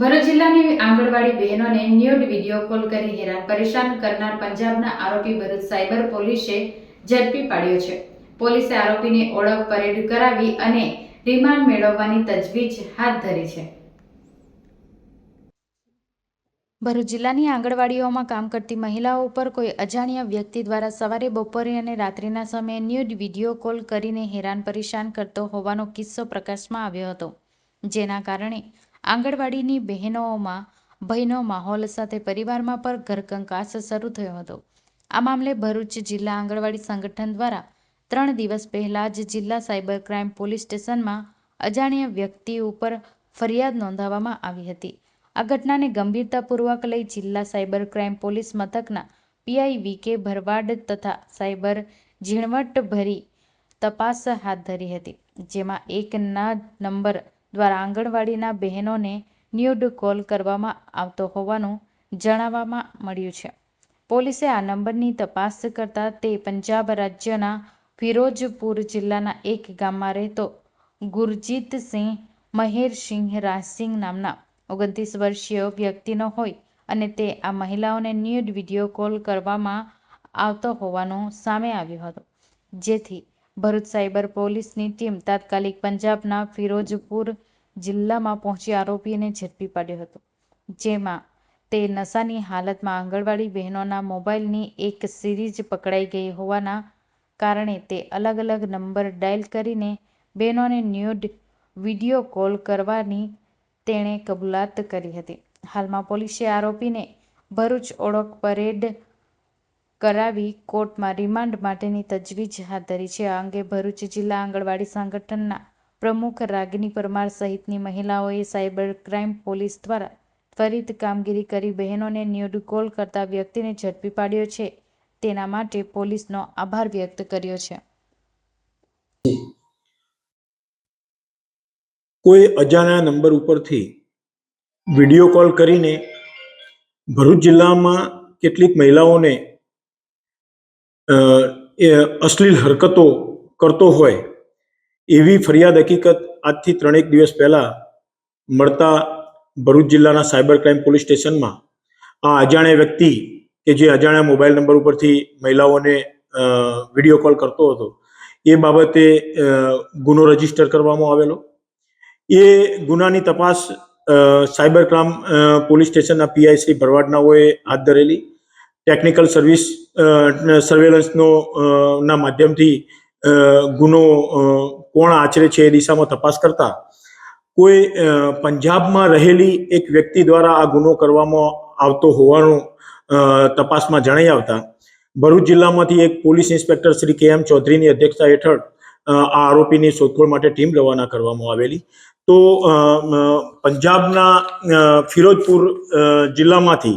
ભરૂચ જિલ્લાની આંગણવાડી બહેનોને nude video call કરી હેરાન. પરેશાન કરનાર પંજાબના આરોપી ભરૂચ સાયબર પોલીસે ઝડપી પાડ્યો છે. પોલીસે આરોપીની ઓળખ પરેડ કરાવી અને રિમાન્ડ મેળવવાની તજવીજ હાથ ધરી છે. ભરૂચ જિલ્લાની આંગણવાડીઓમાં કામ કરતી મહિલાઓ ઉપર કોઈ અજાણ્યા વ્યક્તિ દ્વારા સવારે, બપોરે અને રાત્રિના સમયે ન્યૂડ વીડિયો કોલ કરીને હેરાન પરેશાન કરતો હોવાનો કિસ્સો પ્રકાશમાં આવ્યો હતો. જેના કારણે આંગણવાડીની બહેનોમાં, ભયનો માહોલ સાથે પરિવારમાં પર ઘરકંકાસ શરૂ થયો હતો. આ મામલે ભરૂચ જિલ્લા આંગણવાડી સંગઠન દ્વારા ત્રણ દિવસ પહેલા જ જિલ્લા સાયબર ક્રાઇમ પોલીસ સ્ટેશનમાં અજાણ્યા વ્યક્તિ ઉપર ફરિયાદ નોંધાવવામાં આવી હતી. આ ઘટનાને ગંભીરતાપૂર્વક લઈ જિલ્લા સાયબર ક્રાઇમ પોલીસ મથકના પીઆઈ વીકે ભરવાડ તથા સાયબર ઝીણવટભરી તપાસ હાથ ધરી હતી, જેમાં એક ના નંબર દ્વારા આંગણવાડીના બહેનોને ન્યૂડ કોલ કરવામાં આવતો હોવાનું જણાવવામાં મળ્યું છે. પોલીસે આ નંબરની તપાસ કરતા તે પંજાબ રાજ્યના ફિરોજપુર જિલ્લાના એક ગામમાં રહેતો ગુરજીતસિંહ મહેરસિંહ રાજસિંહ નામના ઓગણત્રીસ વર્ષીય વ્યક્તિનો હોય અને તે આ મહિલાઓને ન્યૂડ વીડિયો કોલ કરવામાં આવતો હોવાનું સામે આવ્યું હતું. જેથી ભરૂચ સાયબર પોલીસની ટીમ તાત્કાલિક પંજાબના ફિરોજપુર જિલ્લામાં પહોંચી આરોપીને ઝડપી પાડ્યો હતો, જેમાં તે નશાની હાલતમાં આંગણવાડી બહેનોના મોબાઈલની એક સિરીઝ પકડાઈ ગઈ હોવાના કારણે તે અલગ અલગ નંબર ડાયલ કરીને બહેનોને ન્યૂડ વીડિયો કોલ કરવાની તેણે કબૂલાત કરી હતી. હાલમાં પોલીસે આરોપીને ભરૂચ ઓળખ પરેડ કરાવી કોર્ટમાં રિમાન્ડ માટેની તજવીજ હાથ ધરી છે. આ અંગે ભરૂચ જિલ્લા આંગણવાડી સંગઠનના પ્રમુખ રાગિની પરમાર સહિતની મહિલાઓએ સાયબર ક્રાઇમ પોલીસ દ્વારા ત્વરિત કામગીરી કરી બહેનોને ન્યૂડ કોલ કરતા વ્યક્તિને ઝડપી પાડ્યો છે. તેના માટે પોલીસનો આભાર વ્યક્ત કર્યો છે. કોઈ અજાણ્યા નંબર ઉપરથી વીડિયો કોલ કરીને ભરૂચ જિલ્લામાં કેટલીક મહિલાઓને એ અશ્લીલ હરકતો કરતો હોય એવી ફરિયાદ હકીકત આજથી ત્રણેક દિવસ પહેલાં મળતા ભરૂચ જિલ્લાના સાયબર ક્રાઇમ પોલીસ સ્ટેશનમાં આ અજાણ્યા વ્યક્તિ કે જે અજાણ્યા મોબાઈલ નંબર ઉપરથી મહિલાઓને વીડિયો કોલ કરતો હતો, એ બાબતે ગુનો રજિસ્ટર કરવામાં આવેલો. એ ગુનાની તપાસ સાયબર ક્રાઇમ પોલીસ સ્ટેશનના પીઆઈ શ્રી ભરવાડનાઓએ હાથ ધરેલી. ટેકનિકલ સર્વિસ સર્વેલન્સનો ના માધ્યમથી ગુનો કોણ આચરે છે એ દિશામાં તપાસ કરતા કોઈ પંજાબમાં રહેલી એક વ્યક્તિ દ્વારા આ ગુનો કરવામાં આવતો હોવાનું તપાસમાં જણાઈ આવતા ભરૂચ જિલ્લામાંથી એક પોલીસ ઇન્સ્પેક્ટર શ્રી કે એમ ચૌધરીની અધ્યક્ષતા હેઠળ આ આરોપીની શોધખોળ માટે ટીમ રવાના કરવામાં આવેલી. તો પંજાબના ફિરોજપુર જિલ્લામાંથી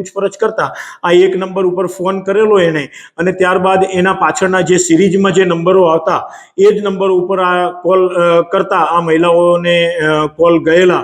પૂછપરછ કરતા આ એક નંબર ઉપર ફોન કરેલો એને અને ત્યારબાદ એના પાછળના જે સિરીઝમાં જે નંબરો આવતા, એ જ નંબર ઉપર આ કોલ કરતા આ મહિલાઓને કોલ ગયેલા.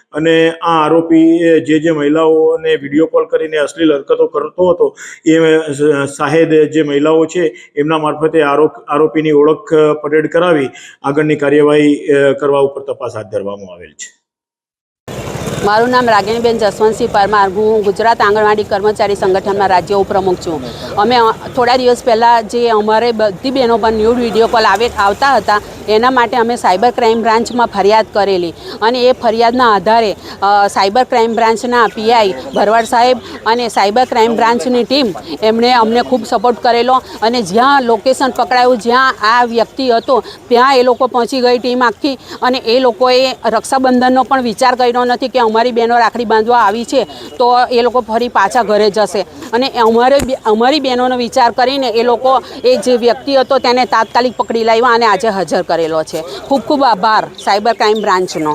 અને આ આરોપી જે જે મહિલાઓને વીડિયો કોલ કરીને અશ્લીલ હરકતો કરતો હતો, એ શાહેદ જે મહિલાઓ છે, એમના મારફતે આરોપ, આરોપીની ઓળખ પરેડ કરાવી આગળની કાર્યવાહી કરવા ઉપર તપાસ હાથ ધરવામાં આવેલ છે. મારું નામ રાગિણીબેન જસવંતસિંહ પરમાર. હું ગુજરાત આંગણવાડી કર્મચારી સંગઠનના રાજ્ય ઉપપ્રમુખ છું. અમે થોડા દિવસ પહેલાં જે અમારે બધી બહેનો પર ન્યૂડ વીડિયો કોલ આવે, આવતા હતા એના માટે અમે સાયબર ક્રાઇમ બ્રાન્ચમાં ફરિયાદ કરેલી. અને એ ફરિયાદના આધારે સાયબર ક્રાઇમ બ્રાન્ચના પીઆઈ ભરવાડ સાહેબ અને સાયબર ક્રાઇમ બ્રાન્ચની ટીમ એમણે અમને ખૂબ સપોર્ટ કરેલો. અને જ્યાં લોકેશન પકડાયું, જ્યાં આ વ્યક્તિ હતો, ત્યાં એ લોકો પહોંચી ગઈ ટીમ આખી. અને એ લોકોએ રક્ષાબંધનનો પણ વિચાર કર્યો નથી કે અમારી બહેનો રાખડી બાંધવા આવી છે, તો એ લોકો ફરી પાછા ઘરે જશે. અને અમારે અમારી બહેનોનો વિચાર કરીને એ લોકો, એ જે વ્યક્તિ હતો, તેને તાત્કાલિક પકડી લાવ્યા અને આજે હાજર કરેલો છે. ખૂબ ખૂબ આભાર સાયબર ક્રાઇમ બ્રાન્ચનો.